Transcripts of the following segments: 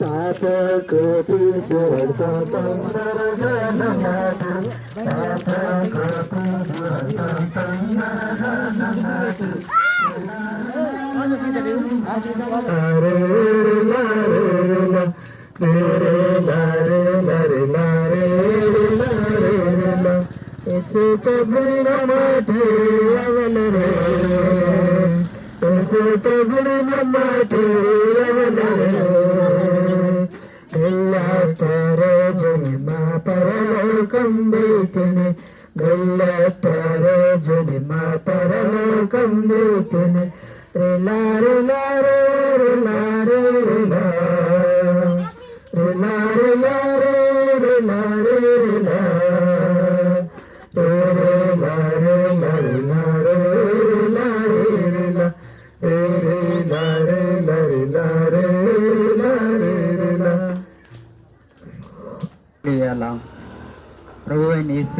పాప కోటీశ్వరుడు తొందరగా పాప కోటీశ్వరుడు పరలోకం రే రే സരോജനിമ പരലോകം ദൈത്യന് ഗല്ല സരോജനിമ പരലോകം ദൈത്യന് റിലാറിലാറേ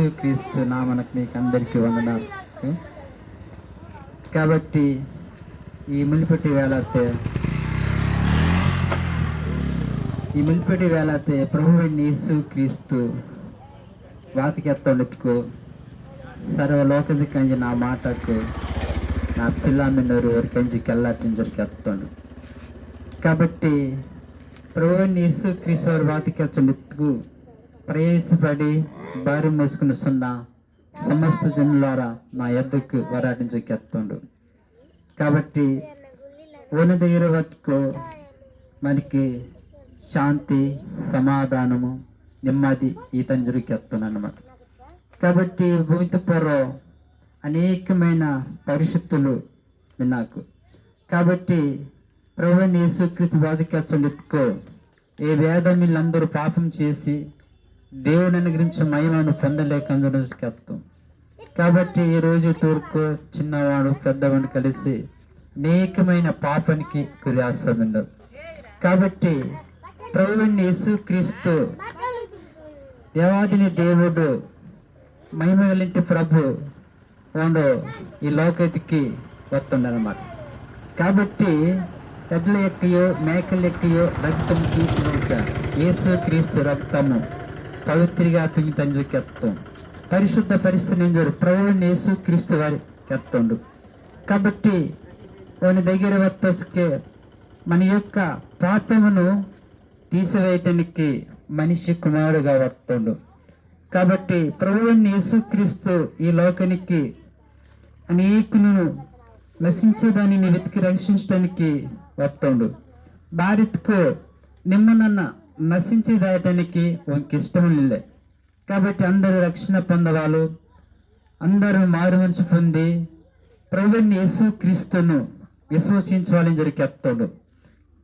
అయిన క్రీస్తు నామనకు మీకు అందరికీ వందనాలు. కాబట్టి ఈ ములిపెట్టి వేళతే ఈ ములిపెట్టి వేళతే ప్రభువైన యేసు క్రీస్తు వాతికెత్తొందుకు సర్వలోకది కంజి నా మాటకు నా పిల్లమిన్నోరు కంజి కెల్లాటింజరికి ఎత్తండు కాబట్టి ప్రభువైన యేసు క్రీస్తు వారి వాతికెత్తొందుకు ప్రయాసపడి భార్య మోసుకుని సున్నా సమస్త జనులారా నా ఎద్దకు వరాటించకెత్తుండు కాబట్టి ఓన దగ్గర మనకి శాంతి సమాధానము నెమ్మది ఈతని జురికెత్తున్నాను అనమాట కాబట్టి భూమితో పూర్వం అనేకమైన పరిశుద్ధులు విన్నాకు కాబట్టి ప్రభు యేసుక్రీస్తు బాధకెచ్చండి ఎత్తుకో ఏ వేదం వీళ్ళందరూ పాపం చేసి దేవుని అనుగ్రహించిన మహిమను పొందలేకందుకెత్తాం కాబట్టి ఈ రోజు తూర్పు చిన్నవాడు పెద్దవాడు కలిసి అనేకమైన పాపానికి గురి కాబట్టి ప్రభువుని యేసుక్రీస్తు దేవాదిని దేవుడు మహిమగలింటి ప్రభు వాడు ఈ లోకతికి వస్తుండనమాట కాబట్టి ఎడ్ల ఎక్కయో మేకలు ఎక్కయో రక్తం యేసు క్రీస్తు రక్తము పవిత్రిగా తుంగి తంజుకెత్తాం పరిశుద్ధ పరిస్థితి నేను ప్రభువుని యేసు క్రీస్తు వారి ఎత్తుండు కాబట్టి వాని దగ్గర వత్తసుకే మన యొక్క పాపమును తీసివేయటానికి మనిషి కుమారుడుగా వస్తుండు కాబట్టి ప్రభువుని యేసుక్రీస్తు ఈ లోకానికి అనేకులను నశించేదానిని వెతికి రక్షించడానికి వస్తుండు భారత్కు నిమ్మనన్న నశించేదాయటానికి వానికి ఇష్టం లే. కాబట్టి అందరూ రక్షణ పొందవాలు. అందరూ మారు మనసు పొంది ప్రభుని యేసు క్రీస్తును విశ్వసించాలని జరిగేస్తాడు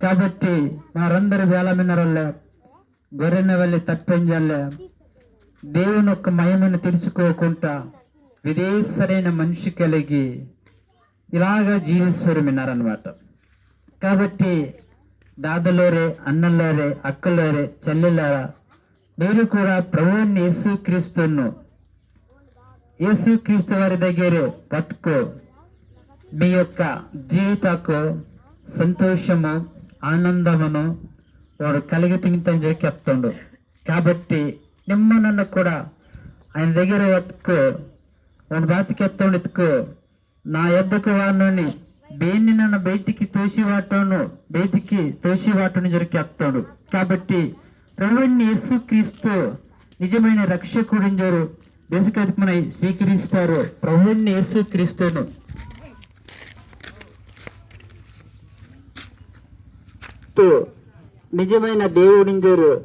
కాబట్టి వారందరూ వేలమిన్నరల్లే గొర్రెన వెళ్ళి తప్పించాల దేవుని యొక్క మహిమను తెలుసుకోకుండా విదేశరైన మనిషి కలిగి ఇలాగా జీవిస్తారు విన్నారనమాట కాబట్టి దాదలోరే అన్నలోరే అక్కలోరే చెల్లెలారా మీరు కూడా ప్రభువుని యేసు క్రీస్తును యేసు క్రీస్తు వారి దగ్గరే బతుకు మీ యొక్క జీవితకు సంతోషము ఆనందమును వాడు కలిగి తింగతని చెప్పి చెప్తుండు. కాబట్టి నిమ్మనన్ను కూడా ఆయన దగ్గర బతుకు వాడు బతికెత్తుండు ఎత్తుకు. నా యొద్దకు వాడిని బేన్ని నన్ను బయటికి తోసివాటను బయటికి తోసివాటను జరిగి చెప్తాడు కాబట్టి ప్రభుని యేసు క్రీస్తు నిజమైన రక్షకుడిని జరు బేసికమై స్వీకరిస్తారు. ప్రభుని యేసు క్రీస్తును. నిజమైన దేవుడింజరు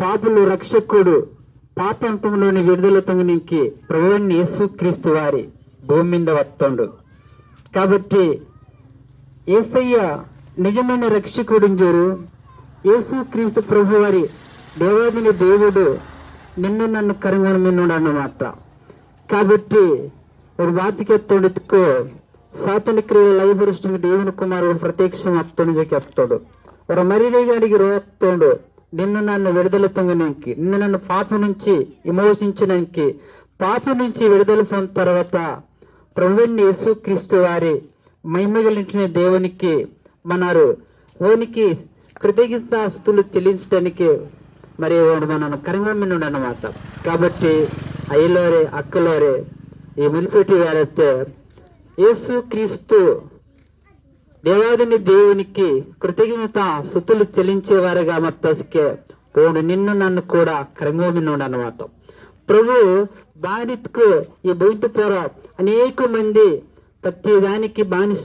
పాపులు రక్షకుడు పాపంతంలోని విడుదల తొంగనికి ప్రభువుని యేసు క్రీస్తు వారి భూమి మీద వస్తుండు. కాబట్టి ఏసయ్య నిజమైన రక్షకుడింజరు యేసు క్రీస్తు ప్రభు వారి దేవాదిని దేవుడు నిన్ను నన్ను కనుగొనమిన్నాడు అన్నమాట కాబట్టి ఒక బాతికెత్తాడు ఎత్తుకో. క్రియ లైఫ్ లైఫరిష్టంగా దేవుని కుమారుడు ప్రత్యక్షం అత్తని చెప్తాడు. ఒక మరిగాడికి రోత్తాడు నిన్ను నన్ను విడుదల పొందడానికి నిన్ను నన్ను పాప నుంచి విమోచించడానికి పాప నుంచి విడుదల పొందిన తర్వాత ప్రభుని యేసు క్రీస్తు వారి మహిమగలింటిన దేవునికి మనరు ఓనికి కృతజ్ఞతాస్తులు చెల్లించడానికి మరి వాడు మన కరంగమ్మినుడు అనమాట కాబట్టి అయ్యలోరే అక్కలోరే ఈ మునిపెట్టి గారైతే యేసు క్రీస్తు దేవాదిని దేవునికి కృతజ్ఞత స్థుతులు చెల్లించేవారుగా మత్తస్కే పోడు నిన్ను నన్ను కూడా కరంగోమినోడు అనమాట ప్రభు బానిత్కు ఈ బయట పొర అనేక మంది ప్రతిదానికి దానికి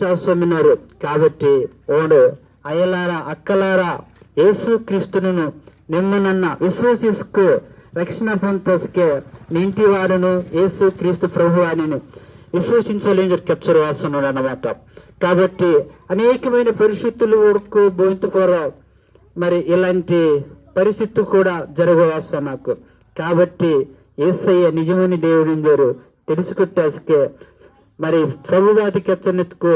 కాబట్టి ఓడు అయ్యలారా అక్కలారా యేసు క్రీస్తును నిమ్మనన్న విశ్వసిస్కు రక్షణ పొందస్కే నీ ఇంటి వారును యేసు క్రీస్తు ప్రభు అని విశ్వసించలేని కెచ్చరు వాస్తున్నాడు అన్నమాట. కాబట్టి అనేకమైన పరిస్థితులు ఉడుకు బొంతుపోర మరి ఇలాంటి పరిస్థితి కూడా జరగవేస్తా నాకు కాబట్టి ఏసయ్య నిజమైన దేవుడు ఇందరు తెలుసుకుంటాసుకే మరి ప్రభువాది కెచ్చనెత్తుకో.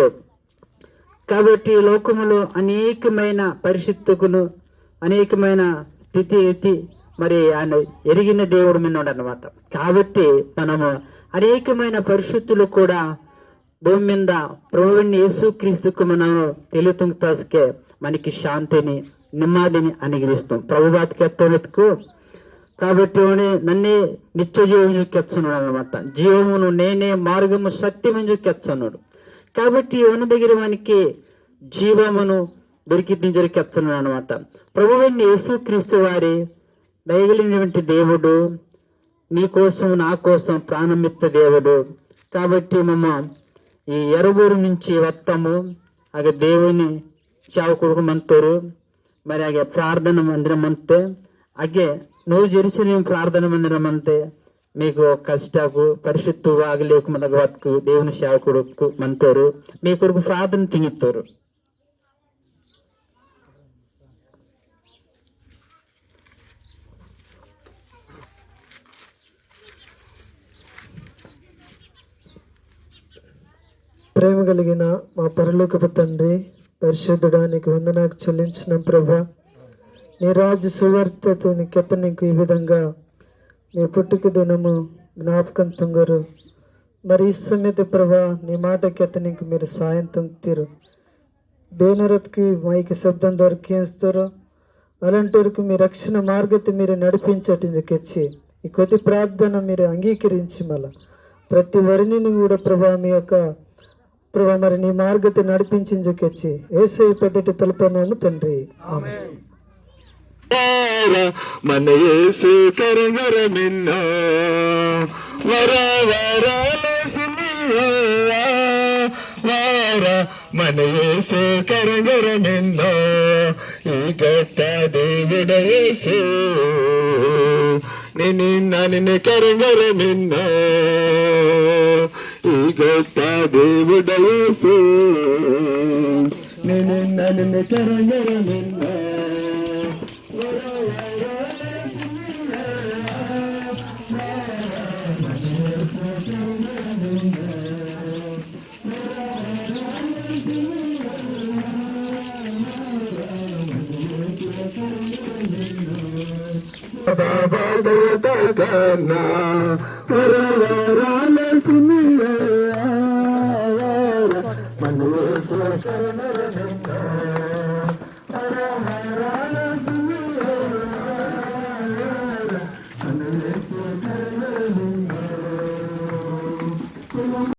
కాబట్టి లోకములో అనేకమైన పరిస్థితుకును అనేకమైన స్థితి ఎత్తి మరి ఆయన ఎరిగిన దేవుడు మిన్నాడు అనమాట కాబట్టి మనము అనేకమైన పరిస్థితులు కూడా భూమి మీద ప్రభువుని యేసుక్రీస్తుకు మనము తెలుతుంగుతాసుకే మనకి శాంతిని నెమ్మదిని అనుగ్రహిస్తాం. ప్రభువాతికి ఎత్తవెత్తుకు కాబట్టి నన్నే నిత్య జీవం కెచ్చనుడు అనమాట జీవమును నేనే మార్గము సత్యమును కెచ్చనుడు కాబట్టి ఉన్న దగ్గర మనకి జీవమును దొరికింది జరికెచ్చనుడు అనమాట ప్రభువైన యేసుక్రీస్తు వారి దయగలిగినటువంటి దేవుడు నీ కోసం నా కోసం ప్రాణమిత్త దేవుడు. కాబట్టి మమ్మ ఈ ఎరబూరు నుంచి వత్తము ఆగ దేవుని చావు కొడుకు మంతోరు మరి ఆగే ప్రార్థన మందిరం అంతే అగే నువ్వు జెరుసలేం ప్రార్థన మందిరం అంతే. మీకు కష్టకు పరిశుద్ధ వాగలేకు మనగవత్కు దేవుని సేవకుడుకు మంతోరు. మీ కొరకు ప్రార్థన తింగిస్తారు ప్రేమ కలిగిన మా పరలోకపు తండ్రి పరిశుద్ధుడానికి వందనాకు చెల్లించిన ప్రభా. నీ రాజు సువార్తతోని కెత నీకు ఈ విధంగా నీ పుట్టుక దినము జ్ఞాపకం తొంగరు. మరి ఈ సమేత ప్రభా నీ మాట కెత నీకు మీరు సాయం తుంగుతారు. బేనరత్కి మైకి శబ్దం ద్వారా అలాంటి వరకు మీ రక్షణ మార్గతి మీరు నడిపించటించుకొచ్చి ఈ కొద్ది ప్రార్థన మీరు అంగీకరించి మళ్ళా ప్రతి వరిని కూడా ప్రభా మీ యొక్క ప్రభా మరి నీ మార్గతి నడిపించించుకొచ్చి ఏసై పెద్దటి తలపన్నాను తండ్రి. మన యేసు కరగర మిన్న వర వరాల వార మన యేసు కరగర మిన్న ఈ గట్ట దేవుడ యేసు నిన్ను నన్ను కరగర మిన్న ఈ గట్ట దేవుడ యేసు నిన్ను నన్ను కరగర మిన్న కన్నా వరవరాల